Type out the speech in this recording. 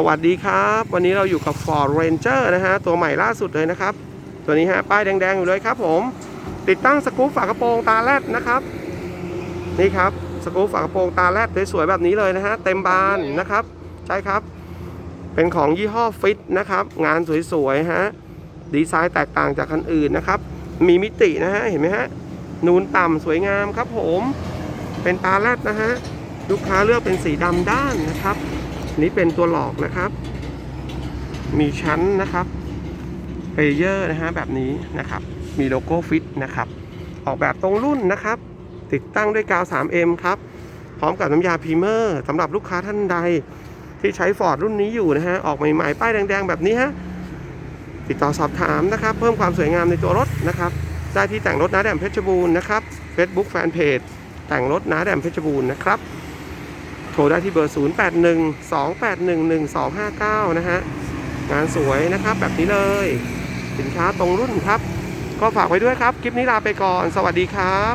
สวัสดีครับ วันนี้เราอยู่กับ Ford Ranger นะฮะ ตัวใหม่ล่าสุดเลยนะครับ ตัวนี้ฮะ ป้ายแดง ๆ อยู่เลยครับผม ติดตั้งสกรูปฝากระโปรงตาแรดนะครับ นี่ครับ สกรูปฝากระโปรงตาแรดสวยๆแบบนี้เลยนะฮะ เต็มบานนะครับ ใช่ครับ เป็นของยี่ห้อฟิตนะครับ งานสวยๆฮะ ดีไซน์แตกต่างจากคันอื่นนะครับ มีมิตินะฮะ เห็นไหมฮะ นูนต่ำสวยงามครับผม เป็นตาแรดนะฮะ ลูกค้าเลือกเป็นสีดำด้านนะครับ นี่เป็นตัวหลอกนะครับ มีชั้นนะครับเพเยอร์นะฮะแบบนี้นะครับ มีโลโก้ฟิตนะครับ ออกแบบตรงรุ่นนะครับ ติดตั้งด้วยกาว 3M ครับ พร้อมกับน้ำยาพรีเมอร์สำหรับลูกค้าท่านใด ที่ใช้ฟอร์ดรุ่นนี้อยู่นะฮะ ออกใหม่ๆ ป้ายแดงๆ แบบนี้ฮะ ติดต่อสอบถามนะครับ เพิ่มความสวยงามในตัวรถนะครับ ได้ที่แต่งรถน้าแดมเพชรบูรณ์นะครับ Facebook Fanpage แต่งรถน้าแดมเพชรบูรณ์นะครับ ทรได้ที่เบอร์ 0812811259 นะฮะ งานสวยนะครับแบบนี้เลย สินค้าตรงรุ่นครับ ก็ฝากไว้ด้วยครับ คลิปนี้ลาไปก่อน สวัสดีครับ